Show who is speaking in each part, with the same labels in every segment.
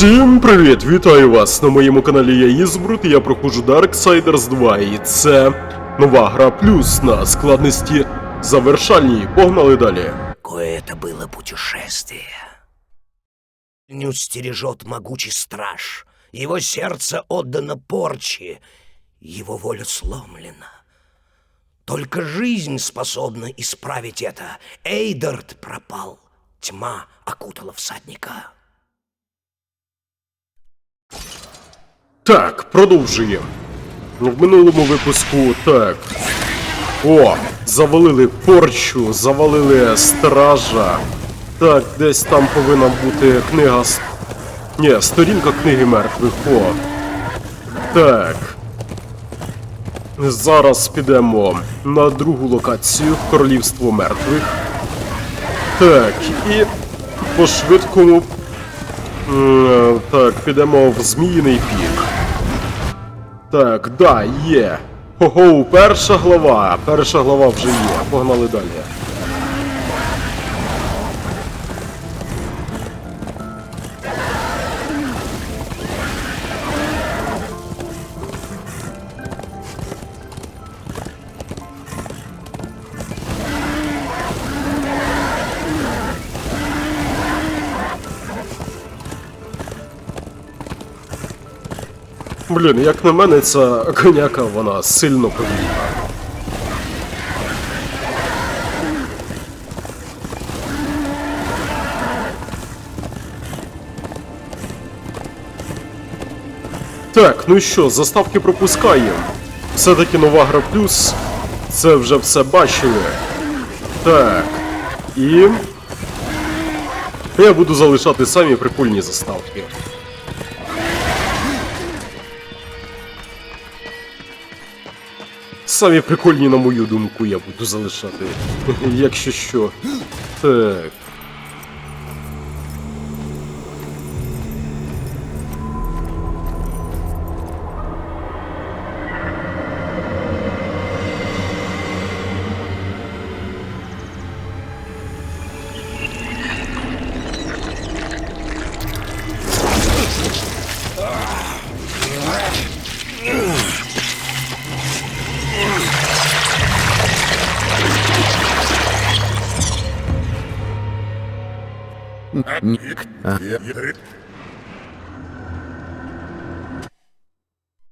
Speaker 1: Всім привіт! Вітаю вас на моєму каналі Я Ізбрут, і я проходжу Darksiders 2, і це нова гра плюс на складності завершальній. Погнали далі.
Speaker 2: Какое это было путешествие. Нют стережет могучий страж. Его сердце отдано порче, его воля сломлена. Только жизнь способна исправить это. Эйдард пропал. Тьма окутала всадника.
Speaker 1: Так, продовжуємо. В минулому випуску так. О, завалили порчу, завалили стража. Так, десь там повинна бути книга. Ні, сторінка книги мертвих. О. Так. Зараз підемо на другу локацію Королівство мертвих. Так, і по швидкому. М, Так, підемо в Зміїний пік. Так, да, є. Хо-хо, перша глава. Перша глава вже є. Погнали далі. Блін, як на мене, ця коняка, вона сильно повільна. Так, ну що, заставки пропускаємо. Все-таки нова гра плюс. Це вже все бачили. Так. І. Я буду залишати самі прикольні заставки. Самі прикольні, на мою думку, я буду залишати. Якщо що. Так.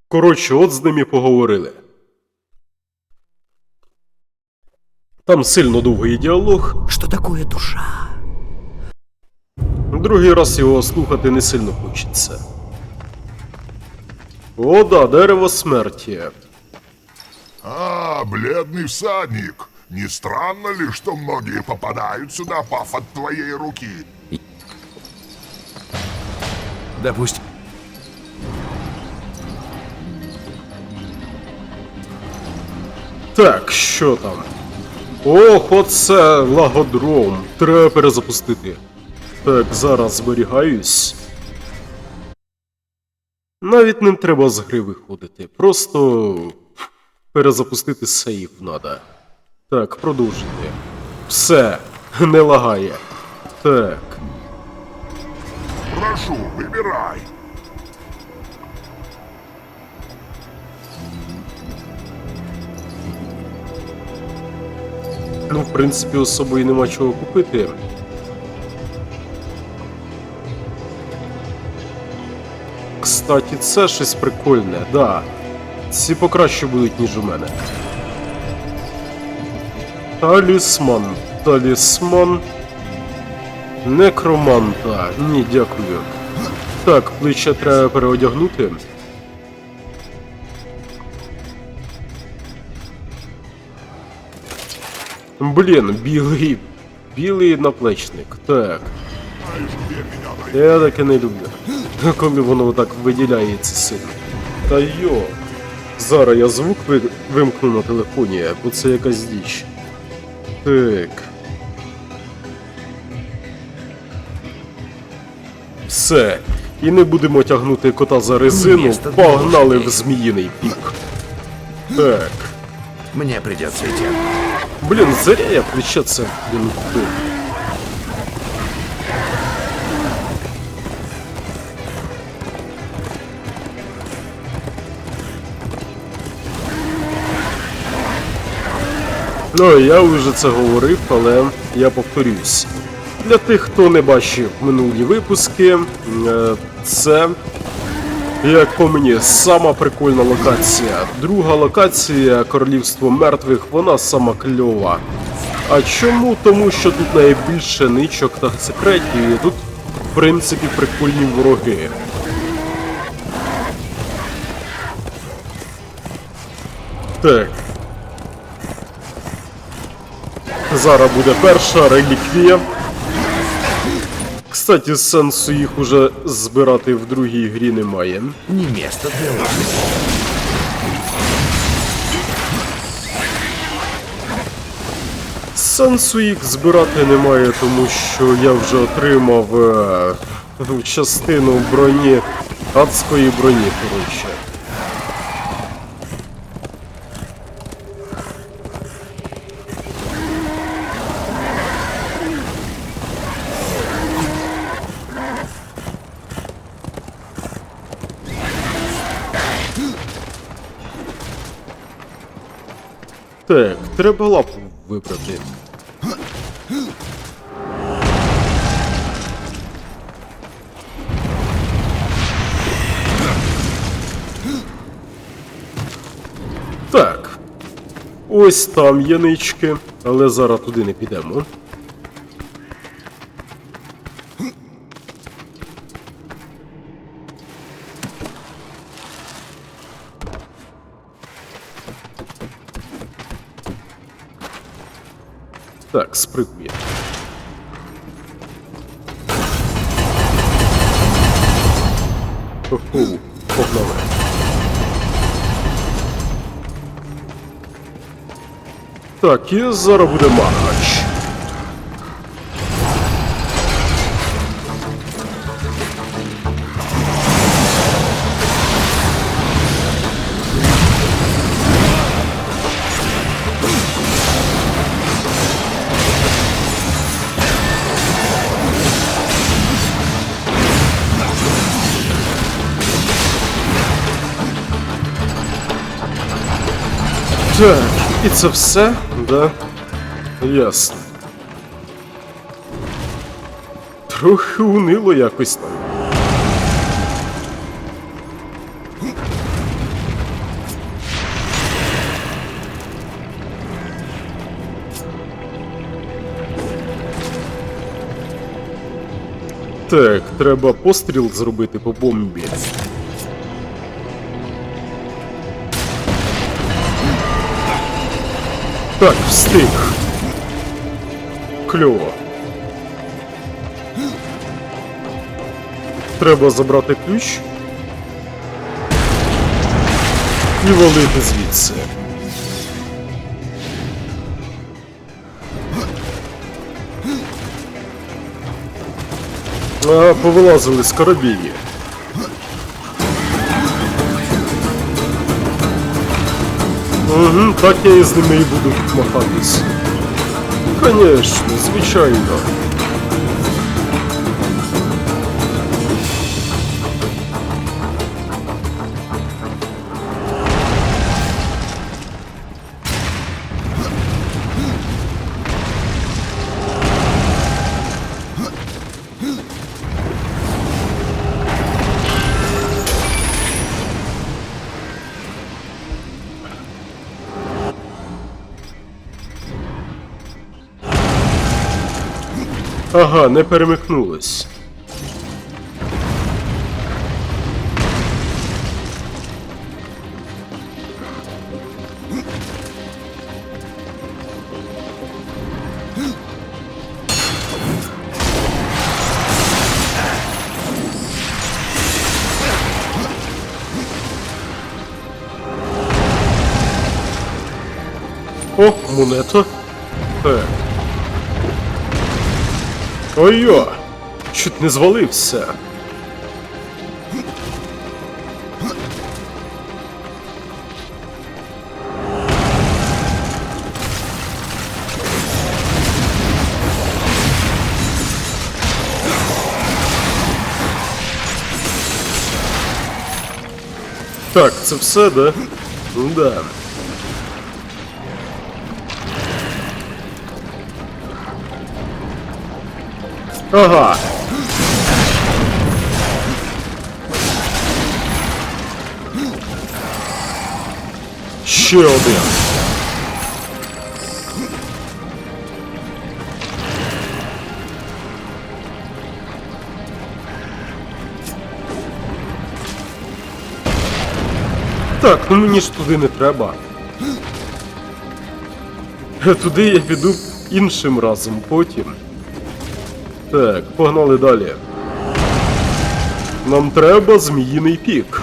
Speaker 1: Коротше, от з ними поговорили. Там сильно довгий діалог.
Speaker 2: Что такое душа?
Speaker 1: Другий раз його слухати не сильно хочеться. О, да, дерево смерті.
Speaker 3: А, бледный всадник. Не странно ли, что многие попадают сюда, пав от твоей руки?
Speaker 4: Допустим.
Speaker 1: Так, що там? Ох, оце лагодром. Треба перезапустити. Так, зараз зберігаюсь. Навіть не треба з гри виходити. Просто перезапустити сейф надо. Так, продовжити. Все, не лагає. Так.
Speaker 3: Прошу, выбирай.
Speaker 1: Ну, в принципі, особо і нема чого купити. Кстати, це щось прикольне, да. Ці покраще будуть, ніж у мене. Талісман. Талісман. Некроманта. Ні, дякую. Так, плече треба переодягнути. Блін, білий. Білий наплечник. Так. Я таке не люблю. Коли воно так виділяється сильно. Та йо. Зараз я звук вимкну на телефоні, бо це якась діч. Так. все. І не будемо тягнути кота за резину, погнали в зміїний пік. Так.
Speaker 4: Мені придется йти.
Speaker 1: Блін, зря я включаться блин, тут. Ну, я вже це говорив, але я повторюсь. Для тих, хто не бачив минулі випуски, е, це, як по мені, сама прикольна локація. Друга локація Королівство мертвих, вона сама кльова. А чому? Тому що тут найбільше ничок та секретів, і тут, в принципі, прикольні вороги. Так. Зараз буде перша реліквія. Кстати, сенсу їх уже збирати в другій грі немає.
Speaker 4: Не міста для вас.
Speaker 1: Сенсу їх збирати немає, тому що я вже отримав е, частину броні, адської броні, коротше. Так, треба лапу вибрати. Так. Ось там є нички, але зараз туди не підемо. Так, спригує. Хо-хо, погнали. Так, і зараз буде махач. Так, і це все? Да? Ясно. Трохи унило якось. Так, треба постріл зробити по бомбі. Так, встиг. Кльово. Треба забрати ключ. І валити звідси. А, повилазили з корабії. Угу, так я і з ними і буду махатись. Звісно, звичайно. Ага, не перемикнулись. О, монета. Так. Ой-йо! Чуть не звалився. Так, це все, да? Ну Да. Ага. Ще один. Так, ну мені ж туди не треба. Туди я піду іншим разом потім. Так, погнали далі. Нам треба зміїний пік.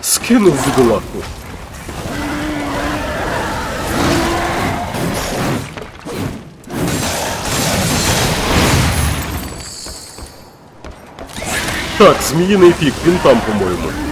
Speaker 1: Скинув бідолаху. Зміїний пік, він там, по-моєму.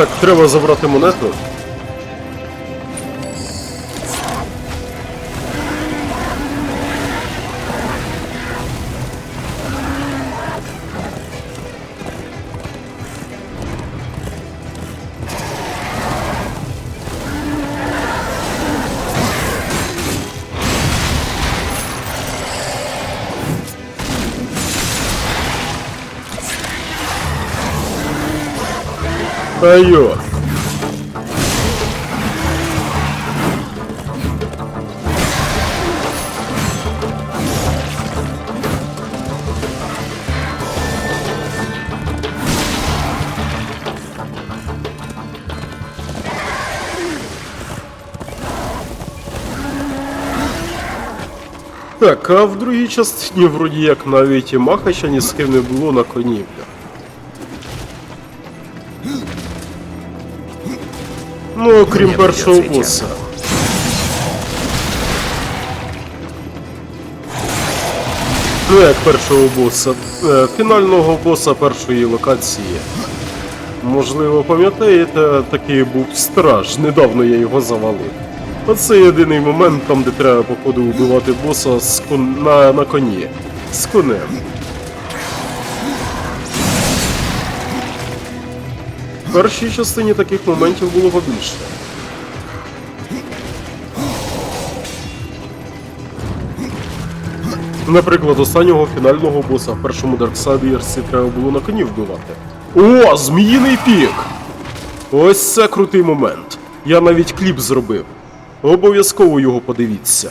Speaker 1: Так, треба забрати монету. Айо. Так, а в другій частині вроді як навіть і Махача ні з ким не було на коні. бля. Ну, окрім
Speaker 4: Мені
Speaker 1: першого боса. Ну як першого боса? Фінального боса першої локації. Можливо, пам'ятаєте, такий був страж, недавно я його завалив. Оце єдиний момент, там, де треба, походу, вбивати боса з кон... на, на коні. З конем. В першій частині таких моментів було побільше. Наприклад, останнього фінального боса в першому Дарксайдерсі треба було на коні вбивати. О, зміїний пік! Ось це крутий момент. Я навіть кліп зробив. Обов'язково його подивіться.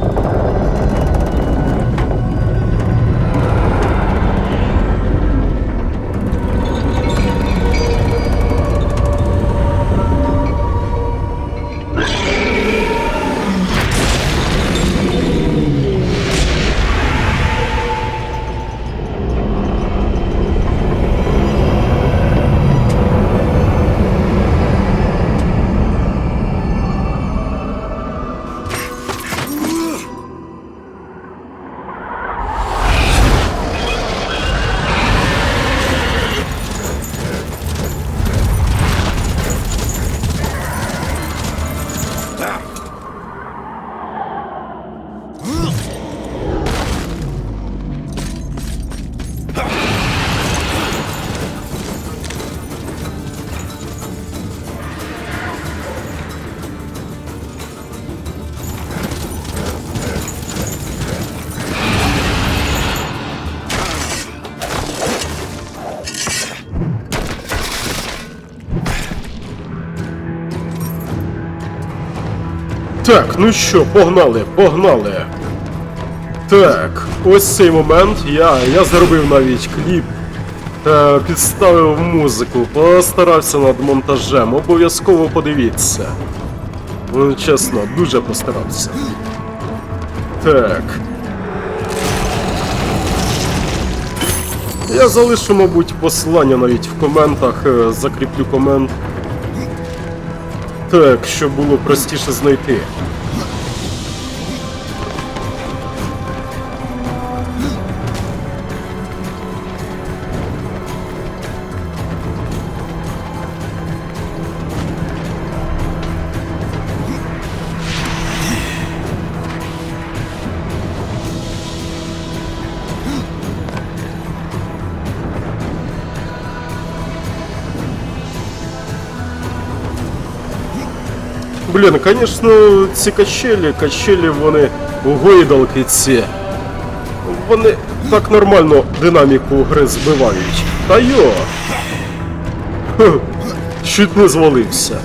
Speaker 1: ну що, погнали, погнали. Так, ось цей момент. Я, я зробив навіть кліп. Е, підставив музику, постарався над монтажем. Обов'язково подивіться. Ну, чесно, дуже постарався. Так. Я залишу, мабуть, посилання навіть в коментах, е, закріплю комент. Так, щоб було простіше знайти. Блін, звісно, ці качелі, качелі вони гойдалки ці. Вони так нормально динаміку гри збивають. Та йо! Чуть не звалився.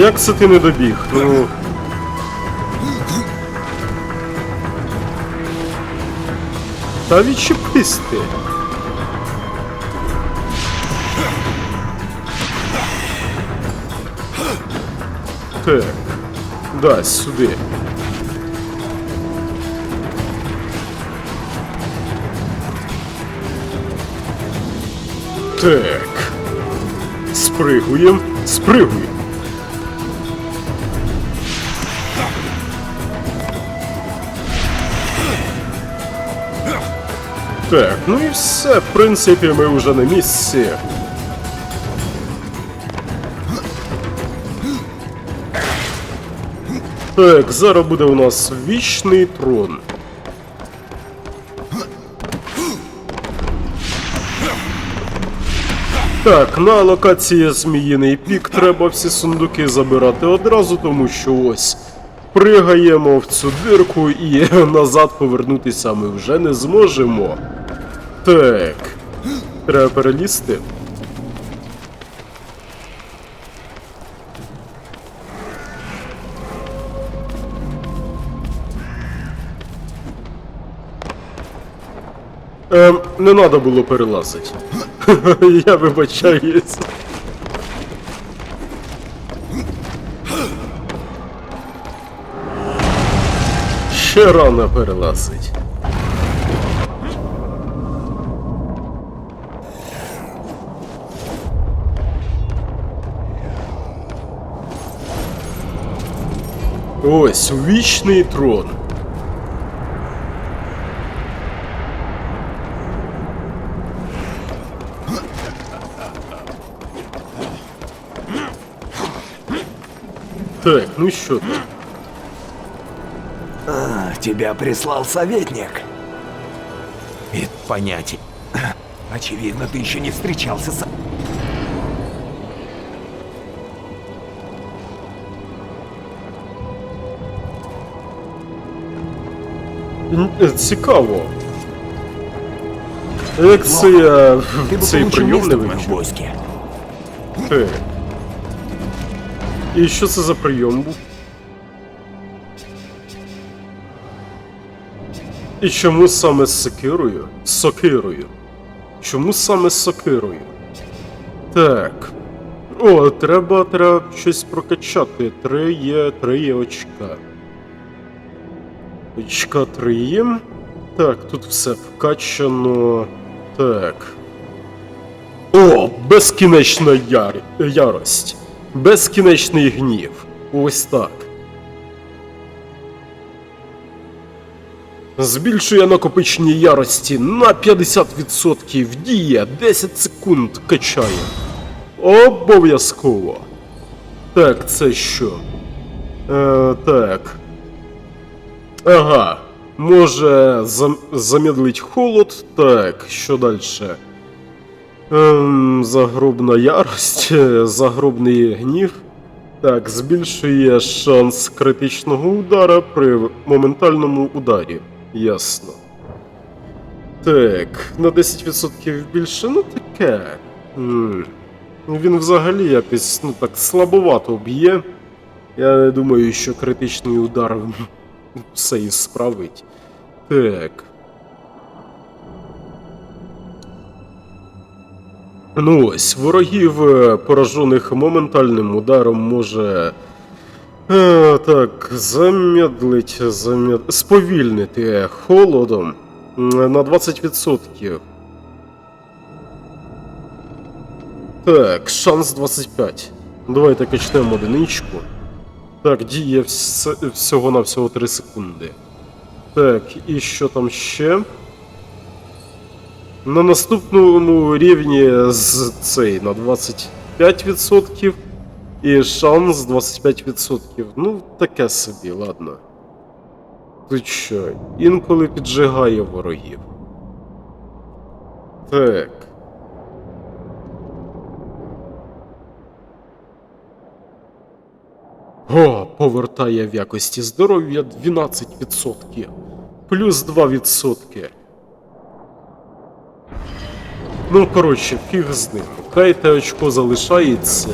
Speaker 1: Як це ти не добіг? Ну. Та відчепись ти. Так. Да, сюди. Так. Спригуєм, спригуєм. Так, ну і все, в принципі, ми вже на місці. Так, зараз буде у нас вічний трон. Так, на локації Зміїний пік треба всі сундуки забирати одразу, тому що ось пригаємо в цю дирку і назад повернутися ми вже не зможемо. Так. Треба перелізти. Ем, не треба було перелазити. Я вибачаюсь. Ще рано перелазить. Ось вічний трон. Так, ну що там?
Speaker 2: А, тебя прислал советник.
Speaker 4: И понятий.
Speaker 2: Очевидно, ты еще не встречался с...
Speaker 1: Цікаво. Як це я цей прийом не вивчив?
Speaker 2: войске.
Speaker 1: І що це за прийом був? І чому саме з сокирою? З сокирою. Чому саме з сокирою? Так. О, треба, треба щось прокачати. Три є, три є очка. Очка три. Так, тут все вкачано. Так. О, безкінечна яр... ярость. Безкінечний гнів. Ось так. Збільшує накопичення ярості на 50%. Діє 10 секунд качає. Обов'язково. Так, це що? Е, так. Ага. Може зам... замедлить холод. Так, що далі? Ем, загробна ярость, загробний гнів. Так, збільшує шанс критичного удара при моментальному ударі. Ясно. Так, на 10% більше, ну таке. М. Він взагалі якось ну так слабовато б'є. Я не думаю, що критичний удар все і справить. Так. Ну ось, ворогів, е, поражених моментальним ударом, може. Е, так, замедлить, замед... сповільнити холодом на 20%. Так, шанс 25. Давайте качнемо одиничку. Так, діє вс- всього на всього 3 секунди. Так, і що там ще? На наступному рівні з цей на 25% і шанс 25%. Ну, таке собі, ладно. Тут що, інколи піджигає ворогів. Так. О, повертає в якості здоров'я 12%. Плюс 2%. Ну, коротше, фіг з ним. Хай те очко залишається.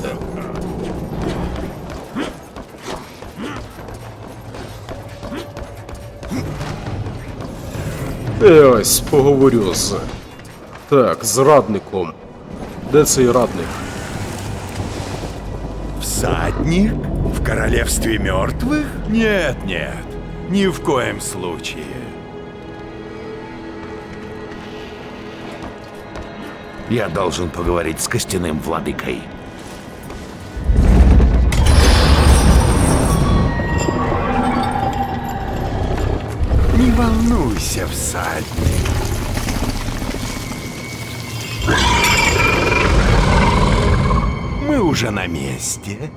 Speaker 1: І ось поговорю з. Так, з радником. Де цей радник?
Speaker 2: Всадник? Королевстве мертвых? Нет, нет, ни в коем случае.
Speaker 4: Я должен поговорить с костяным владыкой.
Speaker 2: Не волнуйся, всадник. Мы уже на месте.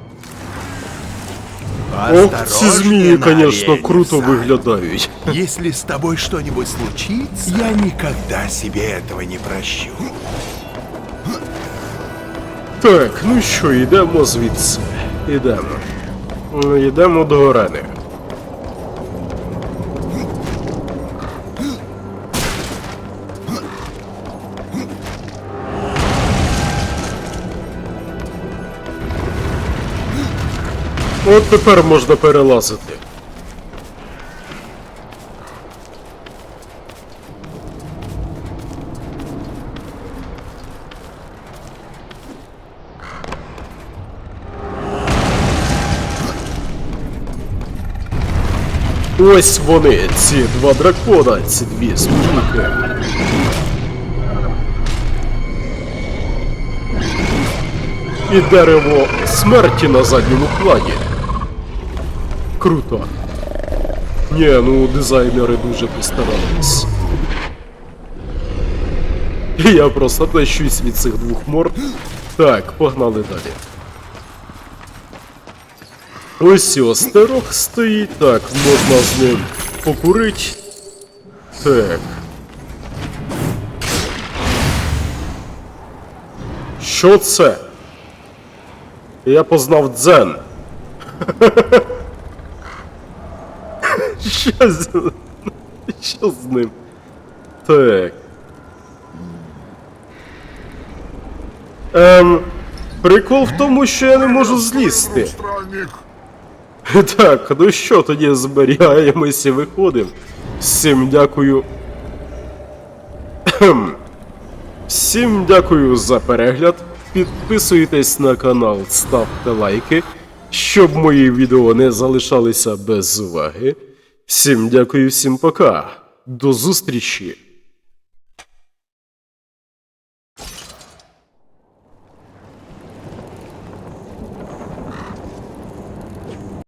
Speaker 1: Ох, ці змії,
Speaker 2: Осторожнее на
Speaker 1: конечно,
Speaker 2: арене,
Speaker 1: круто
Speaker 2: всадник.
Speaker 1: виглядають.
Speaker 2: Если с тобой что-нибудь случится, я никогда себе этого не прощу.
Speaker 1: Так, ну що, йдемо звідси. Йдемо. Ну, Йдемо до арени. От тепер можна перелазити. Ось вони, ці два дракона, ці дві спілки. І дерево смерті на задньому плані. Круто. Ні, ну дизайнери дуже постарались. Я просто тащусь від цих двох морд. Так, погнали далі. Ось остерог стоїть, так, можна з ним покурить. Так. Що це? Я познав дзен. Що з... Що з ним? Так. Ем. Прикол в тому, що я не можу злізти. Так, ну що тоді зберігаємось і виходимо. Всім дякую. Всім дякую за перегляд. Підписуйтесь на канал, ставте лайки, щоб мої відео не залишалися без уваги. Всім дякую, всім пока. До зустрічі!